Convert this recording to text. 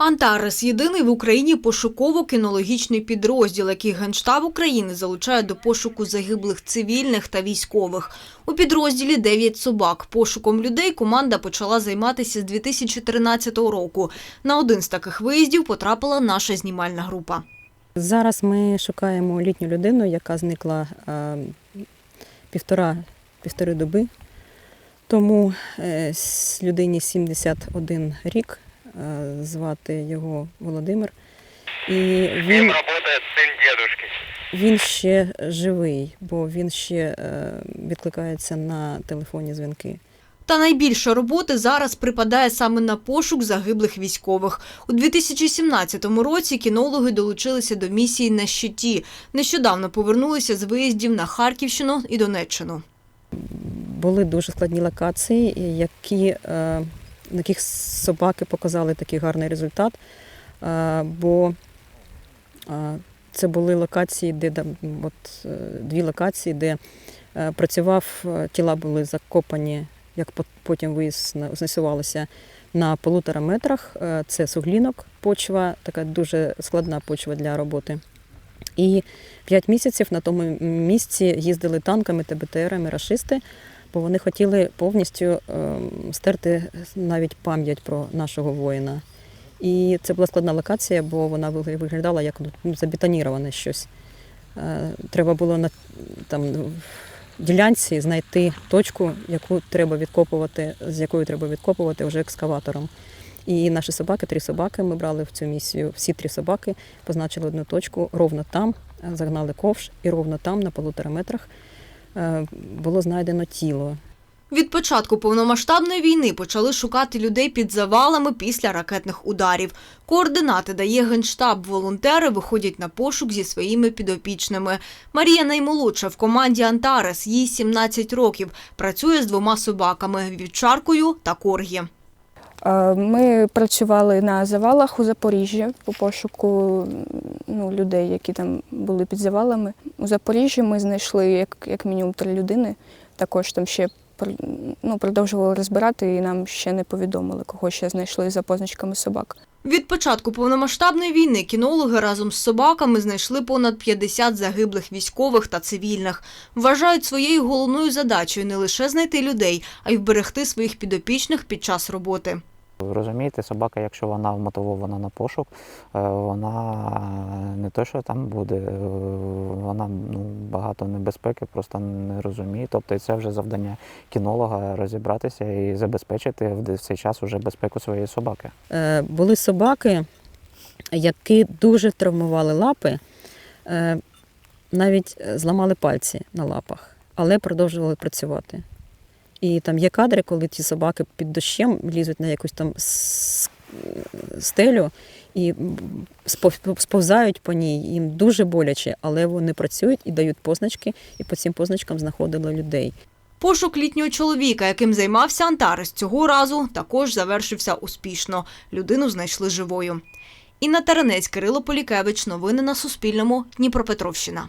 Антарес єдиний в Україні пошуково-кінологічний підрозділ, який Генштаб України залучає до пошуку загиблих цивільних та військових. У підрозділі 9 собак. Пошуком людей команда почала займатися з 2013 року. На один з таких виїздів потрапила наша знімальна група. Зараз ми шукаємо літню людину, яка зникла е, півтора, півтори доби. Тому е, людині 71 рік, звати його Володимир. І Кем він, работает сын дедушки? він ще живий, бо він ще е, відкликається на телефонні дзвінки. Та найбільше роботи зараз припадає саме на пошук загиблих військових. У 2017 році кінологи долучилися до місії на щиті. Нещодавно повернулися з виїздів на Харківщину і Донеччину. Були дуже складні локації, які, яких собаки показали такий гарний результат. Бо це були локації, де от, е, дві локації, де е, працював, е, тіла були закопані, як потім з'ясувалося, на полутора метрах. Це суглінок, почва, така дуже складна почва для роботи. І п'ять місяців на тому місці їздили танками та БТРами рашисти, бо вони хотіли повністю ем, стерти навіть пам'ять про нашого воїна. І це була складна локація, бо вона виглядала як ну, забетоніроване щось. Е, Треба було на там, ділянці знайти точку, яку треба відкопувати, з якою треба відкопувати вже екскаватором. І наші собаки, три собаки, ми брали в цю місію. Всі три собаки позначили одну точку ровно там, загнали ковш, і ровно там, на полутора метрах, було знайдено тіло. Від початку повномасштабної війни почали шукати людей під завалами після ракетних ударів. Координати дає Генштаб. Волонтери виходять на пошук зі своїми підопічними. Марія наймолодша в команді Антарес, їй 17 років. Працює з двома собаками вівчаркою та коргі. Е, Ми працювали на завалах у Запоріжжі по пошуку ну, людей, які там були під завалами. У Запоріжжі ми знайшли як, як мінімум три людини. Також там ще ну, продовжували розбирати, і нам ще не повідомили, кого ще знайшли за позначками собак. Від початку повномасштабної війни кінологи разом з собаками знайшли понад 50 загиблих військових та цивільних. Вважають своєю головною задачею не лише знайти людей, а й вберегти своїх підопічних під час роботи. Ви Розумієте, собака, якщо вона вмотивована на пошук, е, вона не те, що там буде, е, вона ну, багато небезпеки просто не розуміє. Тобто це вже завдання кінолога розібратися і забезпечити в цей час уже безпеку своєї собаки. Е, Були собаки, які дуже травмували лапи, навіть зламали пальці на лапах, але продовжували працювати. І там є кадри, коли ті собаки під дощем лізуть на якусь там стелю і сповзають по ній. Їм дуже боляче, але вони працюють і дають позначки, і по цим позначкам знаходили людей. Пошук літнього чоловіка, яким займався Антарес, цього разу також завершився успішно. Людину знайшли живою. Інна Таранець, Кирило Полікевич. Новини на Суспільному. Дніпропетровщина.